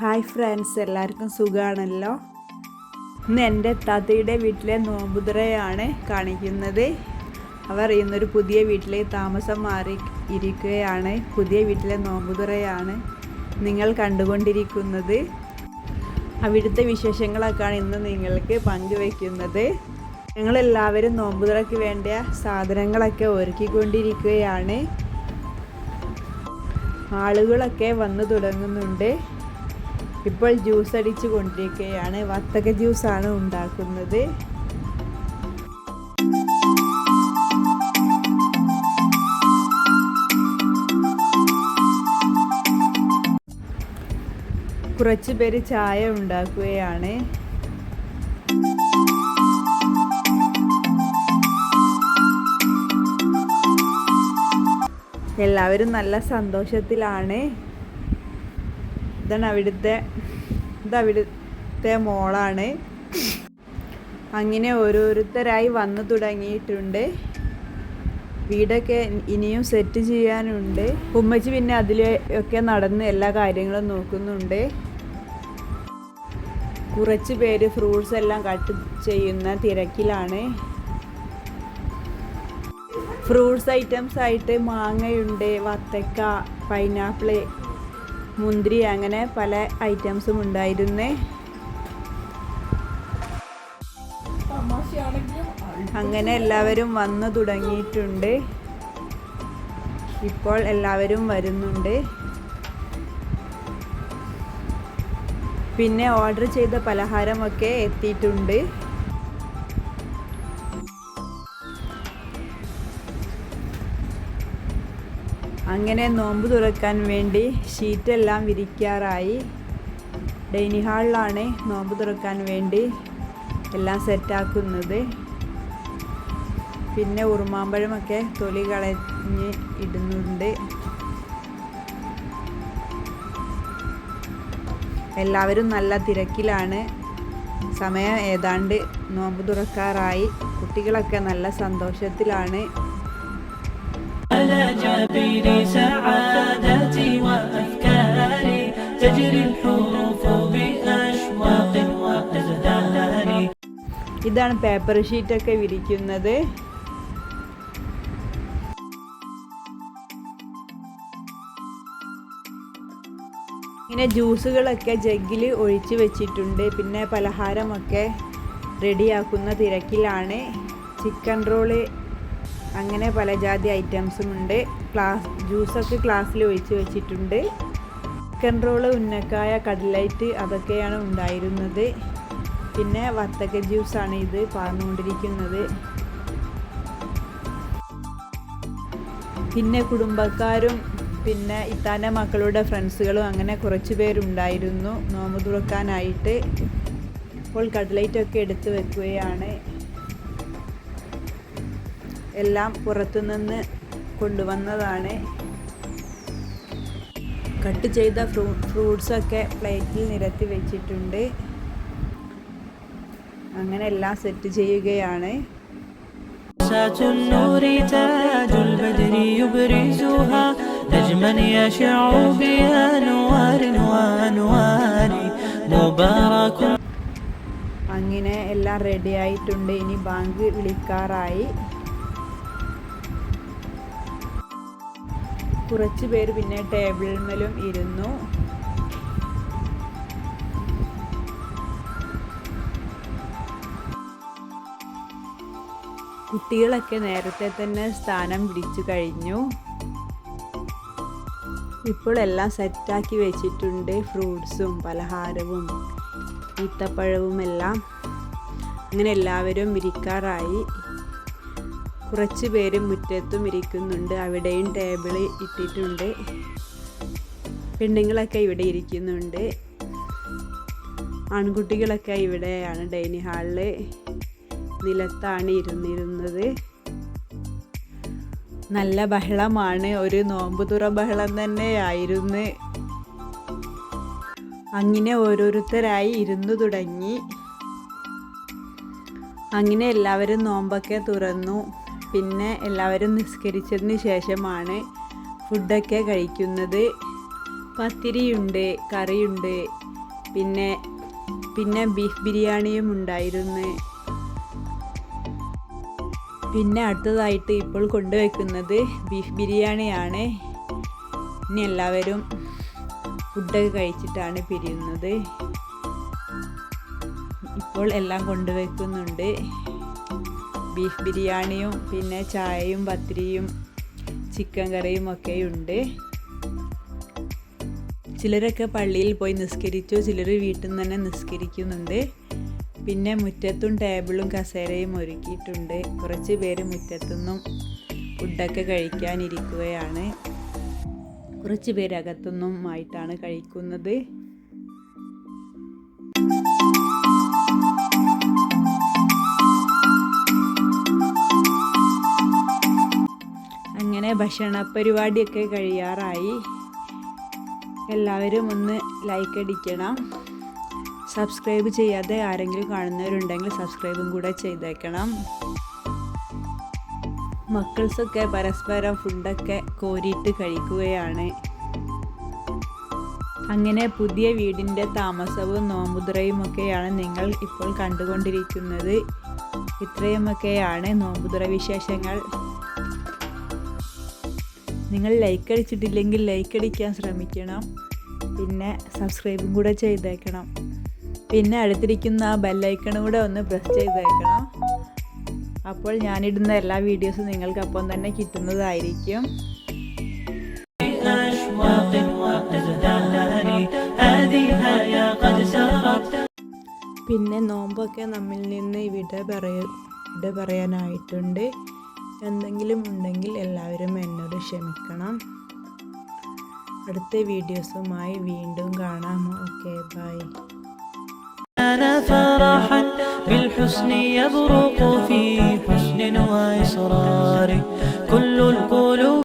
Hi friends എല്ലാവർക്കും സുഖമാണല്ലോ ഇന്ന് എന്റെ താത്തയുടെ വീട്ടിലെ നോമ്പുതുറയാണ് കാണിക്കുന്നത്. അവർ ഇന്നൊരു പുതിയ വീട്ടിലെ താമസം മാറി ഇരിക്കുകയാണ്. പുതിയ വീട്ടിലെ നോമ്പുതുറയാണ് നിങ്ങൾ കണ്ടുകൊണ്ടിരിക്കുന്നത്. അവിടുത്തെ വിശേഷങ്ങളൊക്കെയാണ് ഇന്ന് നിങ്ങൾക്ക് പങ്കുവയ്ക്കുന്നത് ഞങ്ങളെല്ലാവരും നോമ്പുതുറയ്ക്ക് വേണ്ട സാധനങ്ങളൊക്കെ ഒരുക്കിക്കൊണ്ടിരിക്കുകയാണ്. ആളുകളൊക്കെ വന്നു തുടങ്ങുന്നുണ്ട്. ഇപ്പോൾ ജ്യൂസ് അടിച്ച് കൊണ്ടിരിക്കുകയാണ്. വത്തക ജ്യൂസാണ് ഉണ്ടാക്കുന്നത്. കുറച്ച് പേര് ചായ ഉണ്ടാക്കുകയാണ്. എല്ലാവരും നല്ല സന്തോഷത്തിലാണ്. ഇതാണ് അവിടുത്തെ ഇത് അവിടുത്തെ മോളാണ്. അങ്ങനെ ഓരോരുത്തരായി വന്നു തുടങ്ങിയിട്ടുണ്ട്. വീടൊക്കെ ഇനിയും സെറ്റ് ചെയ്യാനുണ്ട്. ഉമ്മച്ചി പിന്നെ അതിലൊക്കെ നടന്ന് എല്ലാ കാര്യങ്ങളും നോക്കുന്നുണ്ട്. കുറച്ച് പേര് ഫ്രൂട്ട്സ് എല്ലാം കട്ട് ചെയ്യുന്ന തിരക്കിലാണ്. ഫ്രൂട്ട്സ് ഐറ്റംസ് ആയിട്ട് മാങ്ങയുണ്ട് വത്തക്ക പൈനാപ്പിൾ മുന്തിരി അങ്ങനെ പല ഐറ്റംസും ഉണ്ടായിരുന്നേ. അങ്ങനെ എല്ലാവരും വന്നു തുടങ്ങിയിട്ടുണ്ട്. ഇപ്പോൾ എല്ലാവരും വരുന്നുണ്ട്. പിന്നെ ഓർഡർ ചെയ്ത പലഹാരമൊക്കെ എത്തിയിട്ടുണ്ട്. അങ്ങനെ നോമ്പ് തുറക്കാൻ വേണ്ടി ഷീറ്റെല്ലാം വിരിക്കാറായി. ഡൈനിങ് ഹാളിലാണ് നോമ്പ് തുറക്കാൻ വേണ്ടി എല്ലാം സെറ്റാക്കുന്നത്. പിന്നെ ഉറുമാമ്പഴമൊക്കെ തൊലി കളഞ്ഞ് ഇടുന്നുണ്ട്. എല്ലാവരും നല്ല തിരക്കിലാണ്. സമയം ഏതാണ്ട് നോമ്പ് തുറക്കാറായി. കുട്ടികളൊക്കെ നല്ല സന്തോഷത്തിലാണ്. جبين سعادتي وأفكاري تجري الحروف بأشواق وأزدان ഇതാണ് പേപ്പർ ഷീറ്റൊക്കെ വിരിക്കുന്നത് ഇങ്ങനെ ജ്യൂസുകളൊക്കെ ജഗ്ഗിൽ ഒഴിച്ച് വെച്ചിട്ടുണ്ട് പിന്നെ പലഹാരമൊക്കെ റെഡിയാക്കുന്ന തിരക്കിലാണ് ചിക്കൻ റോള് അങ്ങനെ പല ജാതി ഐറ്റംസും ഉണ്ട്. ക്ലാസ് ജ്യൂസൊക്കെ ക്ലാസ്സിൽ ഒഴിച്ച് വെച്ചിട്ടുണ്ട്. ചിക്കൻ റോൾ ഉന്നക്കായ കടലൈറ്റ് അതൊക്കെയാണ് ഉണ്ടായിരുന്നത്. പിന്നെ വത്തക്ക ജ്യൂസാണ് ഇത് പറഞ്ഞുകൊണ്ടിരിക്കുന്നത് പിന്നെ കുടുംബക്കാരും പിന്നെ ഇത്താന്റെ മക്കളുടെ ഫ്രണ്ട്സുകളും അങ്ങനെ കുറച്ച് പേരുണ്ടായിരുന്നു. നോമ്പ് തുറക്കാനായിട്ട്. ഇപ്പോൾ കടലൈറ്റൊക്കെ എടുത്ത് വെക്കുകയാണ്. എല്ലാം പുറത്തുനിന്ന് കൊണ്ടുവന്നതാണ് കട്ട് ചെയ്ത ഫ്രൂ ഫ്രൂട്ട്സൊക്കെ പ്ലേറ്റിൽ നിരത്തി വെച്ചിട്ടുണ്ട് അങ്ങനെ എല്ലാം സെറ്റ് ചെയ്യുകയാണ് ساة النور تاج البدر يبرزها نجما يشع بأنوار وأنوار مبارك അങ്ങനെ എല്ലാം റെഡി ആയിട്ടുണ്ട് ഇനി ബാങ്ക് വിളിക്കാറായി കുറച്ച് പേര് പിന്നെ ടേബിളിന്മേലും ഇരുന്നു. കുട്ടികളൊക്കെ നേരത്തെ തന്നെ സ്ഥാനം പിടിച്ചു കഴിഞ്ഞു. ഇപ്പോൾ എല്ലാം സെറ്റാക്കി വെച്ചിട്ടുണ്ട്. ഫ്രൂട്ട്സും പലഹാരവും ഈത്തപ്പഴവും എല്ലാം. അങ്ങനെ എല്ലാവരും ഇരിക്കാറായി. കുറച്ച് പേര് മുറ്റത്തും ഇരിക്കുന്നുണ്ട്. അവിടെയും ടേബിൾ ഇട്ടിട്ടുണ്ട്. പെണ്ണുങ്ങളൊക്കെ ഇവിടെ ഇരിക്കുന്നുണ്ട്. ആൺകുട്ടികളൊക്കെ ഇവിടെയാണ് ഡൈനിങ് ഹാളിൽ നിലത്താണ് ഇരുന്നിരുന്നത്. നല്ല ബഹളമാണ്. ഒരു നോമ്പുതുറ ബഹളം തന്നെയായിരുന്നു. അങ്ങനെ ഓരോരുത്തരായി ഇരുന്നു തുടങ്ങി. അങ്ങനെ എല്ലാവരും നോമ്പൊക്കെ തുറന്നു. പിന്നെ എല്ലാവരും നിസ്കരിച്ചതിന് ശേഷമാണ് ഫുഡൊക്കെ കഴിക്കുന്നത്. പത്തിരിയുണ്ട് കറിയുണ്ട് പിന്നെ പിന്നെ ബീഫ് ബിരിയാണിയും ഉണ്ടായിരുന്നു. പിന്നെ അടുത്തതായിട്ട് ഇപ്പോൾ കൊണ്ടുവയ്ക്കുന്നത് ബീഫ് ബിരിയാണിയാണ്. ഇനി എല്ലാവരും ഫുഡൊക്കെ കഴിച്ചിട്ടാണ് പിരിയുന്നത്. ഇപ്പോൾ എല്ലാം കൊണ്ടുവയ്ക്കുന്നുണ്ട്. ബീഫ് ബിരിയാണിയും പിന്നെ ചായയും പത്തിരിയും ചിക്കൻ കറിയും ഒക്കെ ഉണ്ട്. ചിലരൊക്കെ പള്ളിയിൽ പോയി നിസ്കരിച്ചു ചിലർ വീട്ടിൽ നിന്ന് തന്നെ നിസ്കരിക്കുന്നുണ്ട്. പിന്നെ മുറ്റത്തും ടേബിളും കസേരയും ഒരുക്കിയിട്ടുണ്ട്. കുറച്ച് പേര് മുറ്റത്തുനിന്നും ഫുഡൊക്കെ കഴിക്കാനിരിക്കുകയാണ് കുറച്ച് പേര് അകത്തുനിന്നും ആയിട്ടാണ് കഴിക്കുന്നത്. ഭക്ഷണ പരിപാടിയൊക്കെ കഴിയാറായി. എല്ലാവരും ഒന്ന് ലൈക്ക് അടിക്കണം. സബ്സ്ക്രൈബ് ചെയ്യാതെ ആരെങ്കിലും കാണുന്നവരുണ്ടെങ്കിൽ സബ്സ്ക്രൈബും കൂടെ ചെയ്തേക്കണം. മക്കൾസൊക്കെ പരസ്പരം ഫുഡൊക്കെ കോരിയിട്ട് കഴിക്കുകയാണ്. അങ്ങനെ പുതിയ വീടിന്റെ താമസവും നോമ്പുതുറയും ഒക്കെയാണ് നിങ്ങൾ ഇപ്പോൾ കണ്ടുകൊണ്ടിരിക്കുന്നത്. ഇത്രയുമൊക്കെയാണ് നോമ്പുതുറ വിശേഷങ്ങൾ. നിങ്ങൾ ലൈക്ക് അടിച്ചിട്ടില്ലെങ്കിൽ ലൈക്ക് അടിക്കാൻ ശ്രമിക്കണം. പിന്നെ സബ്സ്ക്രൈബും കൂടെ ചെയ്തേക്കണം. പിന്നെ അടുത്തിരിക്കുന്ന ആ ബെല്ലൈക്കണും കൂടെ ഒന്ന് പ്രസ് ചെയ്തേക്കണം. അപ്പോൾ ഞാനിടുന്ന എല്ലാ വീഡിയോസും നിങ്ങൾക്ക് അപ്പം തന്നെ കിട്ടുന്നതായിരിക്കും. പിന്നെ നോമ്പൊക്കെ നമ്മിൽ നിന്ന് ഇവിടെ പറയ ഇവിടെ പറയാനായിട്ടുണ്ട്. എന്തെങ്കിലും ഉണ്ടെങ്കിൽ എല്ലാവരും എന്നോട് ക്ഷമിക്കണം അടുത്ത വീഡിയോസുമായി വീണ്ടും കാണാം ഓക്കെ ബൈ كان فرحا بالحسن يبرق في حسن وإصرار كل القلوب